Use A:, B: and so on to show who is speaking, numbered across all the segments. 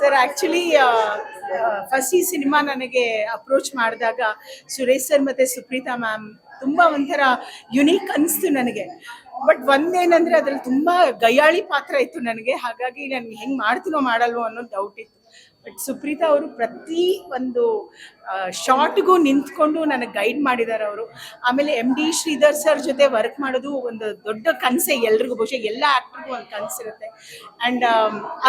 A: Sir actually first ಈ cinema ನನಗೆ approach ಮಾಡಿದಾಗ ಸುರೇಶ್ ಸರ್ ಮತ್ತು ಸುಪ್ರೀತಾ ಮ್ಯಾಮ್ ತುಂಬ ಒಂಥರ ಯುನೀಕ್ ಅನಿಸ್ತು ನನಗೆ. ಬಟ್ ಒಂದೇನಂದ್ರೆ ಅದ್ರಲ್ಲಿ ತುಂಬಾ ಗಯಾಳಿ ಪಾತ್ರ ಇತ್ತು ನನಗೆ. ಹಾಗಾಗಿ ನನ್ಗೆ ಹೆಂಗ್ ಮಾಡ್ತೀನೋ ಮಾಡಲ್ವೋ ಅನ್ನೋ ಡೌಟ್ ಇತ್ತು. ಬಟ್ ಸುಪ್ರೀತಾ ಅವರು ಪ್ರತಿ ಒಂದು ಶಾರ್ಟ್ಗೂ ನಿಂತ್ಕೊಂಡು ನನಗೆ ಗೈಡ್ ಮಾಡಿದ್ದಾರೆ ಅವರು. ಆಮೇಲೆ ಎಂ ಡಿ ಶ್ರೀಧರ್ ಸರ್ ಜೊತೆ ವರ್ಕ್ ಮಾಡೋದು ಒಂದು ದೊಡ್ಡ ಕನಸೇ ಎಲ್ರಿಗೂ. ಬಹುಶಃ ಎಲ್ಲ ಆ್ಯಕ್ಟ್ರಿಗೂ ಒಂದು ಕನಸಿರುತ್ತೆ. ಆ್ಯಂಡ್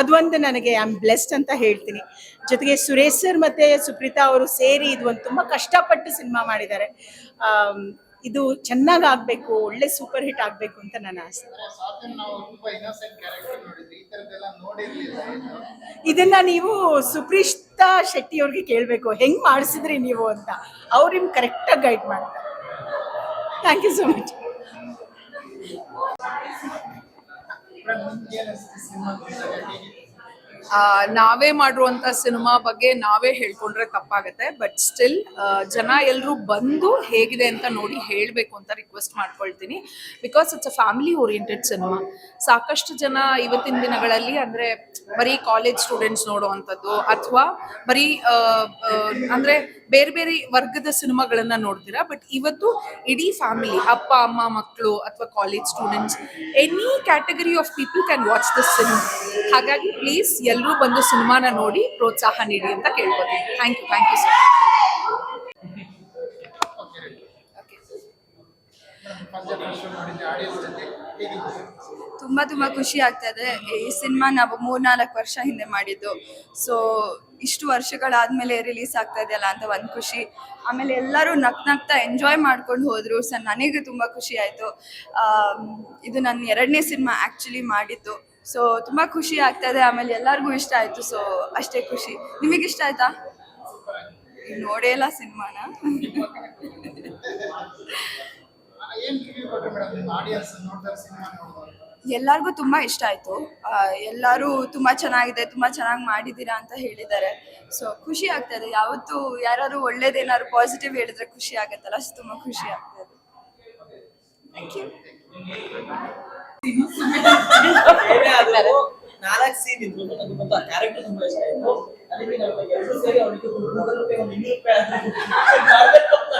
A: ಅದೊಂದು ನನಗೆ ಐ ಆಮ್ ಬ್ಲೆಸ್ಡ್ ಅಂತ ಹೇಳ್ತೀನಿ. ಜೊತೆಗೆ ಸುರೇಶ್ ಸರ್ ಮತ್ತು ಸುಪ್ರೀತಾ ಅವರು ಸೇರಿ ಇದು ಒಂದು ತುಂಬ ಕಷ್ಟಪಟ್ಟು ಸಿನಿಮಾ ಮಾಡಿದ್ದಾರೆ ಆಮ್, ಇದು ಚೆನ್ನಾಗಿ ಆಗಬೇಕು, ಒಳ್ಳೆ ಸೂಪರ್ ಹಿಟ್ ಆಗಬೇಕು ಅಂತ ನನ್ನ ಆಸೆ. ಇದನ್ನ ನೀವು ಸುಪ್ರೀತಾ ಶೆಟ್ಟಿ ಅವ್ರಿಗೆ ಕೇಳಬೇಕು, ಹೆಂಗ್ ಮಾಡಿಸಿದ್ರಿ ನೀವು ಅಂತ. ಅವ್ರು ನಿಮ್ಗೆ ಕರೆಕ್ಟಾಗಿ ಗೈಡ್ ಮಾಡ್ತಾರೆ. ಥ್ಯಾಂಕ್ ಯು ಸೊ ಮಚ್
B: ನಾವೇ ಮಾಡಿರುವಂತ ಸಿನಿಮಾ ಬಗ್ಗೆ ನಾವೇ ಹೇಳ್ಕೊಂಡ್ರೆ ತಪ್ಪಾಗತ್ತೆ ಬಟ್ ಸ್ಟಿಲ್ ಜನ ಎಲ್ಲರೂ ಬಂದು ಹೇಗಿದೆ ಅಂತ ನೋಡಿ ಹೇಳಬೇಕು ಅಂತ ರಿಕ್ವೆಸ್ಟ್ ಮಾಡ್ಕೊಳ್ತೀನಿ. Because it's a family oriented cinema ಸಾಕಷ್ಟು ಜನ ಇವತ್ತಿನ ದಿನಗಳಲ್ಲಿ ಅಂದ್ರೆ ಬರೀ ಕಾಲೇಜ್ ಸ್ಟೂಡೆಂಟ್ಸ್ ನೋಡುವಂಥದ್ದು ಅಥವಾ ಬರೀ ಅಂದ್ರೆ ಬೇರೆ ಬೇರೆ ವರ್ಗದ ಸಿನಿಮಾಗಳನ್ನ ನೋಡ್ತೀರಾ ಬಟ್ ಇವತ್ತು ಇಡೀ ಫ್ಯಾಮಿಲಿ ಅಪ್ಪ, ಅಮ್ಮ, ಮಕ್ಕಳು ಅಥವಾ college students any category of people can watch this cinema ಹಾಗಾಗಿ ಪ್ಲೀಸ್ ಎಲ್ಲರೂ ಬಂದು ಸಿನಿಮಾನ ನೋಡಿ ಪ್ರೋತ್ಸಾಹ ನೀಡಿ ಅಂತ ಕೇಳ್ಕೊತೀನಿ. Thank you thank you sir
C: ತುಂಬಾ ತುಂಬಾ ಖುಷಿ ಆಗ್ತಾ ಆಗ್ತದೆ. ಈ ಸಿನಿಮಾ ನಾವು ಮೂರ್ನಾಲ್ಕು ವರ್ಷ ಹಿಂದೆ ಮಾಡಿದ್ದು. ಸೊ ಇಷ್ಟು ವರ್ಷಗಳಾದ್ಮೇಲೆ ರಿಲೀಸ್ ಆಗ್ತಾ ಇದೆಯಲ್ಲ ಅಂತ ಒಂದು ಖುಷಿ. ಆಮೇಲೆ ಎಲ್ಲರೂ ನಕ್ ನಗ್ತಾ ಎಂಜಾಯ್ ಮಾಡ್ಕೊಂಡು ಹೋದ್ರು. ಸೊ ನನಗೆ ತುಂಬ ಖುಷಿ ಆಯಿತು. ಇದು ನನ್ನ ಎರಡನೇ ಸಿನಿಮಾ ಆ್ಯಕ್ಚುಲಿ ಮಾಡಿದ್ದು. ಸೊ ತುಂಬ ಖುಷಿ ಆಗ್ತದೆ ಆಮೇಲೆ ಎಲ್ಲರಿಗೂ ಇಷ್ಟ ಆಯ್ತು. ಸೊ ಅಷ್ಟೇ ಖುಷಿ. ನಿಮಗೆ ಇಷ್ಟ ಆಯ್ತಾ? ನೋಡೇ ಇಲ್ಲ ಸಿನಿಮಾನ. ಎಲ್ಲರಿಗೂ ತುಂಬ ಇಷ್ಟ ಆಯ್ತು. ಎಲ್ಲರೂ ತುಂಬಾ ಚೆನ್ನಾಗಿದೆ, ತುಂಬಾ ಚೆನ್ನಾಗಿ ಮಾಡಿದ್ದೀರಾ ಅಂತ ಹೇಳಿದ್ದಾರೆ. ಸೊ ಖುಷಿ ಆಗ್ತದೆ ಯಾವತ್ತು ಯಾರು ಒಳ್ಳೇದೇನಾದ್ರು ಪಾಸಿಟಿವ್ ಹೇಳಿದ್ರೆ ಖುಷಿ ಆಗುತ್ತಲ್ಲ ತುಂಬ ಖುಷಿ ಆಗ್ತದೆ ಥ್ಯಾಂಕ್ ಯು
D: ನಾಲ್ಕು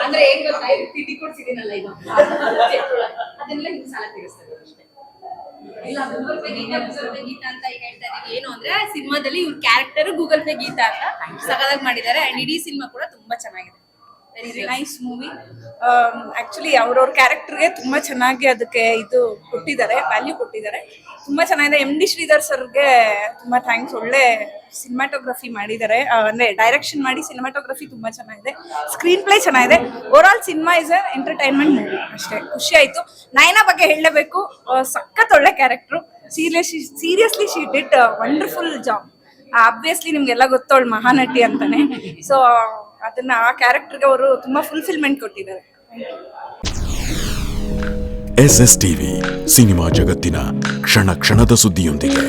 E: ಅಂದ್ರೆ ಏನ್ ಗೊತ್ತಾ? ಟಿಟಿ ಕೊಡ್ಸಿದೀನಲ್ಲ ಅದನ್ನೆಲ್ಲ ಇಲ್ಲ ಗೂಗಲ್ ಗೀತಾ ಅಂತ ಈಗ ಹೇಳ್ತಾ ಏನು ಅಂದ್ರೆ ಸಿನಿಮಾದಲ್ಲಿ ಇವ್ರ ಕ್ಯಾರೆಕ್ಟರ್ ಗೂಗಲ್ ಪೇ ಗೀತಾ ಅಂತ ಸಖತ್ತಾಗಿ ಮಾಡಿದ್ದಾರೆ. ಅಂಡ್ ಇಡೀ ಸಿನಿಮಾ ಕೂಡ ತುಂಬಾ ಚೆನ್ನಾಗಿದೆ. ವೆರಿ ನೈಸ್ ಮೂವಿ
F: ಆಕ್ಚುಲಿ ಅವ್ರವ್ರ ಕ್ಯಾರೆಕ್ಟರ್ಗೆ ತುಂಬಾ ಚೆನ್ನಾಗಿ ಅದಕ್ಕೆ ಇದು ಕೊಟ್ಟಿದ್ದಾರೆ ವ್ಯಾಲ್ಯೂ ಕೊಟ್ಟಿದ್ದಾರೆ. ತುಂಬಾ ಚೆನ್ನಾಗಿದೆ. ಎಂ ಡಿ ಶ್ರೀಧರ್ ಸರ್ಗೆ ತುಂಬಾ ಥ್ಯಾಂಕ್ಸ್ ಒಳ್ಳೆ ಸಿನಿಮಾಟೋಗ್ರಫಿ ಮಾಡಿದ್ದಾರೆ. ಅಂದ್ರೆ ಡೈರೆಕ್ಷನ್ ಮಾಡಿ ಸಿನಿಮಾಟೋಗ್ರಫಿ ತುಂಬಾ ಚೆನ್ನಾಗಿದೆ. ಸ್ಕ್ರೀನ್ ಪ್ಲೇ ಚೆನ್ನಾಗಿದೆ. Overall cinema is a entertainment movie ಅಷ್ಟೇ. ಖುಷಿ ಆಯ್ತು. ನಯನ ಬಗ್ಗೆ ಹೇಳಲೇಬೇಕು ಸಖತ್ ಒಳ್ಳೆ character serious seriously she did wonderful job obviously ನಿಮ್ಗೆಲ್ಲ ಗೊತ್ತವಳು ಮಹಾನಟಿ ಅಂತಾನೆ. ಸೊ ಅದನ್ನ ಆ ಕ್ಯಾರೆಕ್ಟರ್ಗೆ ಅವರು ತುಂಬಾ ಫುಲ್ಫಿಲ್ಮೆಂಟ್ ಕೊಟ್ಟಿದ್ದಾರೆ.
G: ಎಸ್ ಎಸ್ ಟಿವಿ ಸಿನಿಮಾ ಜಗತ್ತಿನ ಕ್ಷಣ ಕ್ಷಣದ ಸುದ್ದಿಯೊಂದಿಗೆ.